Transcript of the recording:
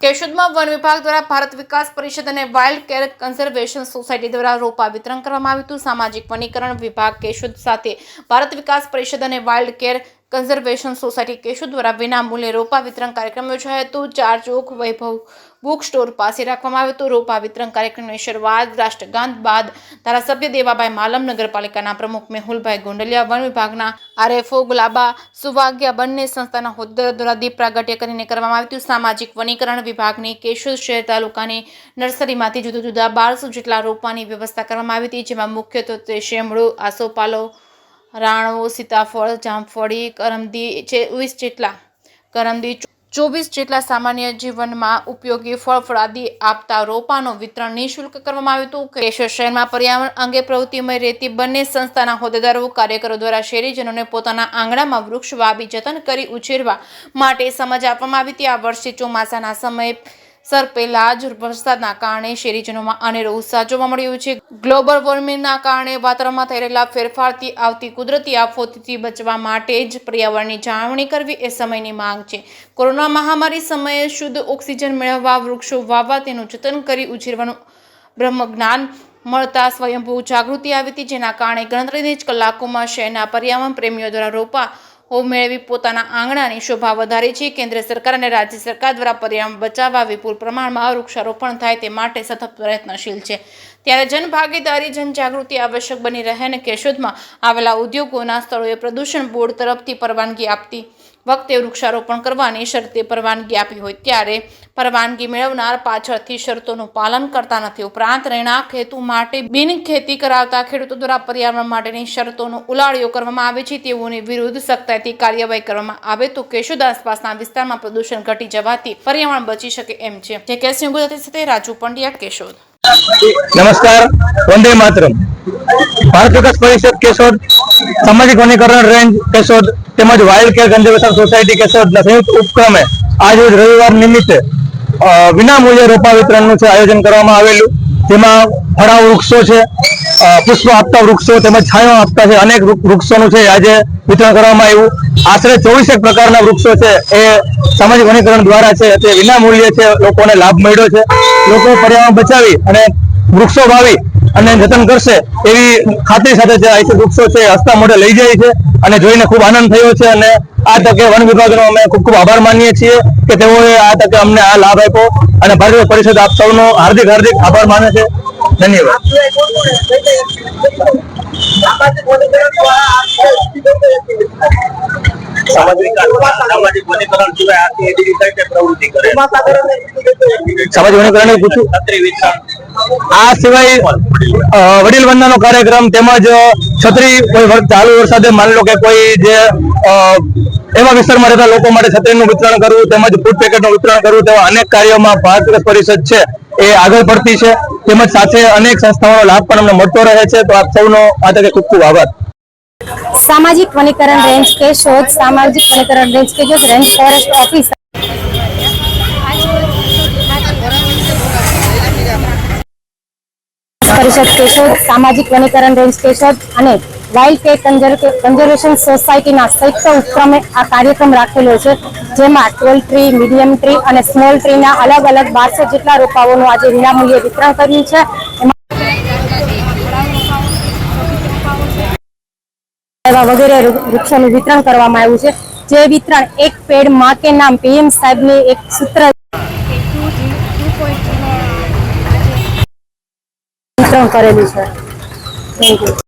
કેશોદમાં one વિભાગ દ્વારા ભારત વિકાસ પરિષદ અને વાઇલ્ડ કેર કન્ઝર્વેશન સોસાયટી દ્વારા રોપા વિતરણ કરવામાં આવ્યું હતું. સામાજિક વનીકરણ વિભાગ કેશોદ સાથે ભારત વિકાસ પરિષદ અને wild care conservation society Keshod દ્વારા વિનામૂલ્યે રોપા વિતરણ કાર્યક્રમ યોજાયો હતો. ચાર ચોક વૈભવ બુક સ્ટોર પાસે રાખવામાં આવ્યો હતો. રોપા વિતરણ કાર્યક્રમની શરૂઆત રાષ્ટ્રગાન બાદ ધારાસભ્ય દેવાભાઈ માલમ નગરપાલિકાના પ્રમુખ મેહુલભાઈ ગોંડલિયા, વન વિભાગના આરએફઓ ગુલાબા સુવાગ્યા, બંને સંસ્થાના હોદ્દા દ્વારા દીપ પ્રાગટ્ય કરીને કરવામાં આવ્યું હતું. સામાજિક વનીકરણ વિભાગની કેશોદ શહેર તાલુકાની નર્સરીમાંથી જુદા જુદા બારસો જેટલા રોપાની વ્યવસ્થા કરવામાં આવી હતી, જેમાં મુખ્યત્વે શેમળો આસોપાલો રાણો, સીતાફળ, જામફળી, કરમદી ચોવીસ જેટલા કરમદી ચોવીસ જેટલા સામાન્ય જીવનમાં ઉપયોગી ફળ ફળાદી આપતા રોપાનું વિતરણ નિઃશુલ્ક કરવામાં આવ્યું હતું. કેશોર શહેરમાં પર્યાવરણ અંગે પ્રવૃત્તિમય રહેતી બંને સંસ્થાના હોદ્દેદારો કાર્યકરો દ્વારા શહેરીજનોને પોતાના આંગણામાં વૃક્ષ વાવી, જતન કરી ઉછેરવા માટે સમજ આપવામાં આવી હતી. આ વર્ષે ચોમાસાના સમયે સર, પહેલા જ વરસાદના કારણે શેરીજનોમાં અનેરો ઉત્સાહ જોવા મળ્યો છે. ગ્લોબલ વોર્મિંગના કારણે વાતાવરણમાં થઈ રહેલા ફેરફારથી આવતી કુદરતી આફતથી બચવા માટે જ પર્યાવરણની જાળવણી કરવી એ સમયની માંગ છે. કોરોના મહામારી સમયે શુદ્ધ ઓક્સિજન મેળવવા, વૃક્ષો વાવવા, તેનું જતન કરી ઉછેરવાનું બ્રહ્મજ્ઞાન મળતા સ્વયંભૂ જાગૃતિ આવી હતી, જેના કારણે ગણતરીની જ કલાકોમાં શહેરના પર્યાવરણ પ્રેમીઓ દ્વારા રોપા હો મેળવી પોતાના આંગણાની શોભા વધારી છે. કેન્દ્ર સરકાર અને રાજ્ય સરકાર દ્વારા પર્યાવરણ બચાવવા વિપુલ પ્રમાણમાં વૃક્ષારોપણ થાય તે માટે સતત પ્રયત્નશીલ છે. ત્યારે જનભાગીદારી, જનજાગૃતિ આવશ્યક બની રહે અને કેશોદમાં આવેલા ઉદ્યોગોના સ્થળોએ પ્રદૂષણ બોર્ડ તરફથી પરવાનગી આપતી વખતે વૃક્ષારોપણ કરવાની શરતે પરવાનગી આપી હોય ત્યારે પરવાનગી મેળવનાર પાછળથી શરતોનું પાલન કરતા નથી. ઉપરાંત રહેણાંક હેતુ માટે બિન ખેતી કરાવતા ખેડૂતો દ્વારા પર્યાવરણ માટેની શરતોનો ઉલાળ્યો કરવામાં આવે છે. તેઓની વિરુદ્ધ સખ્તાઈથી કાર્યવાહી કરવામાં આવે તો કેશોદ આસપાસના વિસ્તારમાં પ્રદૂષણ ઘટી જવાથી પર્યાવરણ બચી શકે એમ છે. જે કેસ સાથે રાજુ પંડ્યા, કેશોદ. નમસ્કાર. વંદે માતરમ. ભારત વિકાસ પરિષદ કેશોદ, સામાજિક વનીકરણ રેન્જ કેશોદ, તેમજ વાઇલ્ડ કેર કન્ઝર્વેશન સોસાયટી કેશોદના સંયુક્ત ઉપક્રમે આજે રવિવાર નિમિત્તે વિના મૂલ્યે રોપા વિતરણનું છે આયોજન કરવામાં આવેલું. જેમાં ફળાવ વૃક્ષો છે પુષ્પ આપતા વૃક્ષો તેમજ છાંયો આપતા છે અનેક વૃક્ષોનું છે આજે વિતરણ કરવામાં આવ્યું. આશરે ચોવીસેક પ્રકારના વૃક્ષો છે એ સામાજિક વનીકરણ દ્વારા છે તે વિનામૂલ્યે છે લોકોને લાભ મળ્યો છે. લોકો પર્યાવરણ બચાવી અને વૃક્ષો વાવી અને જતન કરશે એવી ખાતરી સાથે જે આઈસી વૃક્ષો છે હસ્તા મોઢે લઈ જાય છે અને જોઈને ખૂબ આનંદ થયો છે અને આ તકે વન વિભાગનો અમે ખૂબ ખૂબ આભાર માનીએ છીએ કે તેઓએ આ તકે અમને આ લાભ આપ્યો અને ભારતીય પરિષદ આપ સૌનો હાર્દિક હાર્દિક આભાર માને છે. ધન્યવાદ. સામાજિક વનીકરણ સિવાય આથી એવી કઈ પ્રવૃત્તિ કરે સામાજિક વનીકરણ પૂછું. છત્રી વિતરણ આ સિવાય વડીલ વંદનાનો કાર્યક્રમ તેમજ છત્રી કોઈ ચાલુ વરસાદે માની લો કે કોઈ જે એવા વિસ્તારમાં રહેતા લોકો માટે છત્રીનું વિતરણ કરવું તેમજ ફૂડ પેકેટનું વિતરણ કરવું તેવા અનેક કાર્યોમાં ભારત પરિષદ છે, એ આગળ પડતી છે. તેમજ સાથે અનેક સંસ્થાઓનો લાભ પણ અમને મળતો રહે છે. તો આપ સૌનો આ ખૂબ ખૂબ આભાર. સામાજિક વનીકરણ રેન્જ કેશોદ સામાજિક વનીકરણ range Keshod range forest office Parishad Keshod સામાજિક વનીકરણ રેન્જ કેશોદ અને વાઇલ્ડ કેર કન્ઝર્વેશન સોસાયટીના સંયુક્ત ઉપક્રમે આ કાર્યક્રમ રાખેલો છે, જેમાં ટ્વેલ ટ્રી, મીડિયમ ટ્રી અને સ્મોલ ટ્રીના અલગ અલગ બારસો જેટલા રોપાઓનું આજે વિનામૂલ્યે વિતરણ કર્યું છે. વગેરે વૃક્ષોનું વિતરણ કરવામાં આવ્યું છે. જે વિતરણ એક પેડમાં કે નામ પીએમ સાહેબની એક સૂત્ર વિતરણ કરેલું છે થેન્ક યુ